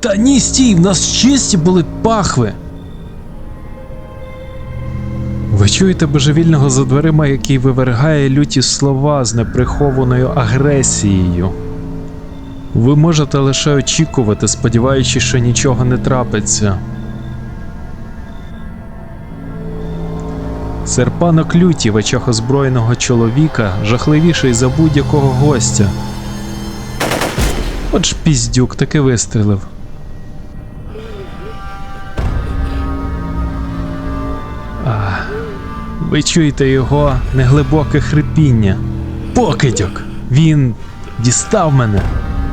Та ні, стій, в нас чисті були пахви. Ви чуєте божевільного за дверима, який вивергає люті слова з неприхованою агресією. Ви можете лише очікувати, сподіваючись, що нічого не трапиться. Серпанок люті в очах озброєного чоловіка жахливіший за будь-якого гостя. От ж піздюк таки вистрілив. Ви чуєте його неглибоке хрипіння. Покидьок! Він дістав мене.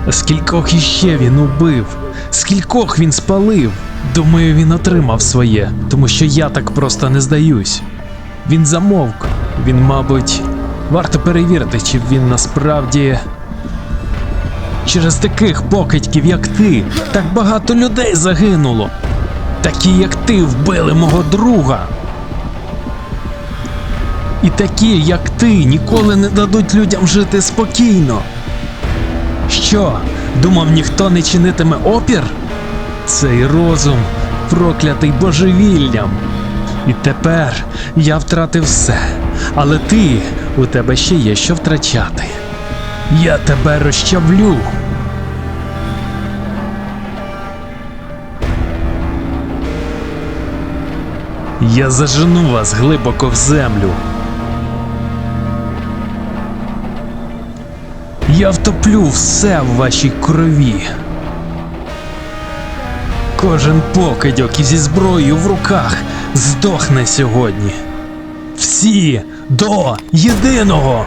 Скількох іще він убив, скількох він спалив. Думаю, він отримав своє, тому що я так просто не здаюсь. Він замовк. Він, мабуть, варто перевірити, чи він насправді. Через таких покидьків, як ти, так багато людей загинуло. Такі, як ти, вбили мого друга. І такі, як ти, ніколи не дадуть людям жити спокійно. Що, думав, ніхто не чинитиме опір? Цей розум проклятий божевіллям. І тепер я втратив все. Але ти, у тебе ще є що втрачати. Я тебе розчавлю. Я зажену вас глибоко в землю. Я втоплю все в вашій крові. Кожен покидьок зі зброєю в руках здохне сьогодні. Всі до єдиного.